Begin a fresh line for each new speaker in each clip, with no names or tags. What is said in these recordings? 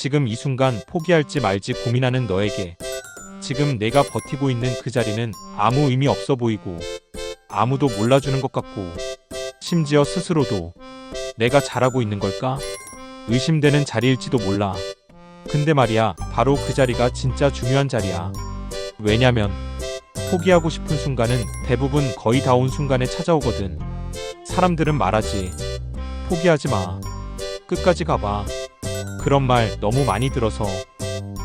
지금 이 순간 포기할지 말지 고민하는 너에게 지금 내가 버티고 있는 그 자리는 아무 의미 없어 보이고 아무도 몰라주는 것 같고 심지어 스스로도 내가 잘하고 있는 걸까? 의심되는 자리일지도 몰라. 근데 말이야, 바로 그 자리가 진짜 중요한 자리야. 왜냐면 포기하고 싶은 순간은 대부분 거의 다 온 순간에 찾아오거든. 사람들은 말하지. 포기하지 마. 끝까지 가봐. 그런 말 너무 많이 들어서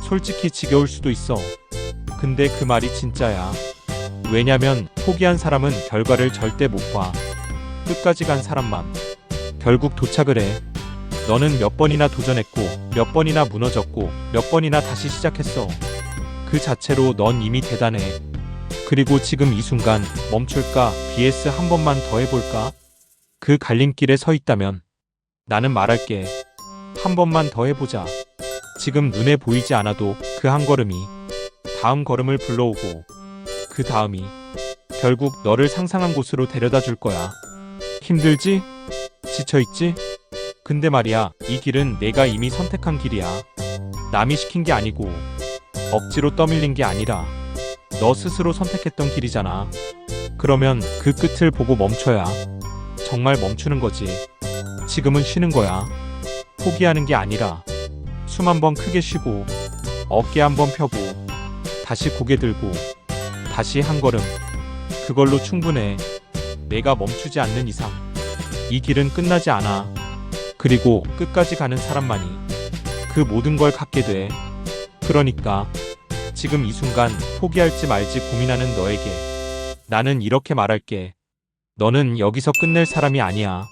솔직히 지겨울 수도 있어. 근데 그 말이 진짜야. 왜냐면 포기한 사람은 결과를 절대 못 봐. 끝까지 간 사람만 결국 도착을 해. 너는 몇 번이나 도전했고, 몇 번이나 무너졌고, 몇 번이나 다시 시작했어. 그 자체로 넌 이미 대단해. 그리고 지금 이 순간 멈출까, BS 한 번만 더 해볼까? 그 갈림길에 서 있다면 나는 말할게. 한 번만 더 해보자. 지금 눈에 보이지 않아도 그 한 걸음이 다음 걸음을 불러오고 그 다음이 결국 너를 상상한 곳으로 데려다 줄 거야. 힘들지? 지쳐있지? 근데 말이야, 이 길은 내가 이미 선택한 길이야. 남이 시킨 게 아니고 억지로 떠밀린 게 아니라 너 스스로 선택했던 길이잖아. 그러면 그 끝을 보고 멈춰야 정말 멈추는 거지. 지금은 쉬는 거야. 포기하는 게 아니라 숨 한 번 크게 쉬고 어깨 한 번 펴고 다시 고개 들고 다시 한 걸음 그걸로 충분해. 내가 멈추지 않는 이상 이 길은 끝나지 않아. 그리고 끝까지 가는 사람만이 그 모든 걸 갖게 돼. 그러니까 지금 이 순간 포기할지 말지 고민하는 너에게 나는 이렇게 말할게. 너는 여기서 끝낼 사람이 아니야.